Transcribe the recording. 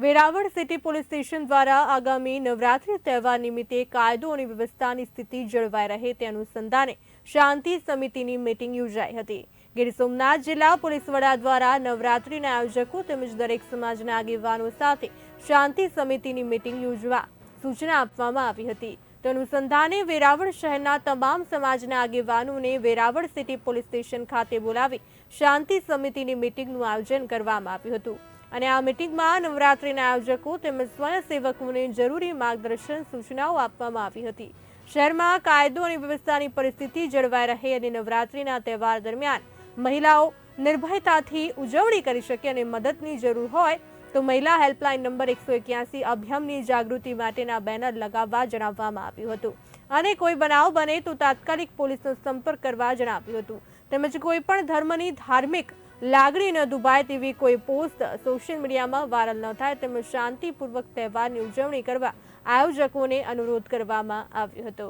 Veraval city police station દ્વારા આગામી નવરાત્રી તહેવાર નિમિત્તે કાયદો અને વ્યવસ્થાની સ્થિતિ જળવાઈ રહે તે અનુસંધાને શાંતિ સમિતિની મિટિંગ યોજાઈ હતી. ગીર સોમનાથ જિલ્લા પોલીસ વડા દ્વારા નવરાત્રીના આયોજકો તેમજ દરેક સમાજના આગેવાનો સાથે શાંતિ સમિતિની મિટિંગ યોજવા સૂચના આપવામાં આવી હતી. તો અનુસંધાને વેરાવળ શહેરના તમામ સમાજના આગેવાનોને વેરાવળ સિટી પોલીસ સ્ટેશન ખાતે બોલાવી શાંતિ સમિતિની મિટિંગનું આયોજન કરવામાં આવ્યું હતું. અને આ મિટિંગમાં નવરાત્રિના આયોજકો તેમજ સ્વયંસેવકોને જરૂરી માર્ગદર્શન સૂચનાઓ આપવામાં આવી હતી. શહેરમાં કાયદો અને વ્યવસ્થાની પરિસ્થિતિ જળવાઈ રહે અને નવરાત્રિના તહેવાર દરમિયાન મહિલાઓ નિર્ભયતાથી ઉજવણી કરી શકે અને મદદની જરૂર હોય તો મહિલા હેલ્પલાઇન નંબર એકસો એક્યાસી અભિયાનની જાગૃતિ માટેના બેનર લગાવવા જણાવવામાં આવ્યું હતું. અને કોઈ બનાવ બને તો તાત્કાલિક પોલીસનો સંપર્ક કરવા જણાવ્યું હતું. તેમજ કોઈ પણ ધર્મની ધાર્મિક લાગણી ન દુભાય તેવી કોઈ પોસ્ટ સોશિયલ મીડિયામાં વાયરલ ન થાય તેમજ શાંતિપૂર્વક તહેવારની ઉજવણી કરવા આયોજકોને અનુરોધ કરવામાં આવ્યો હતો.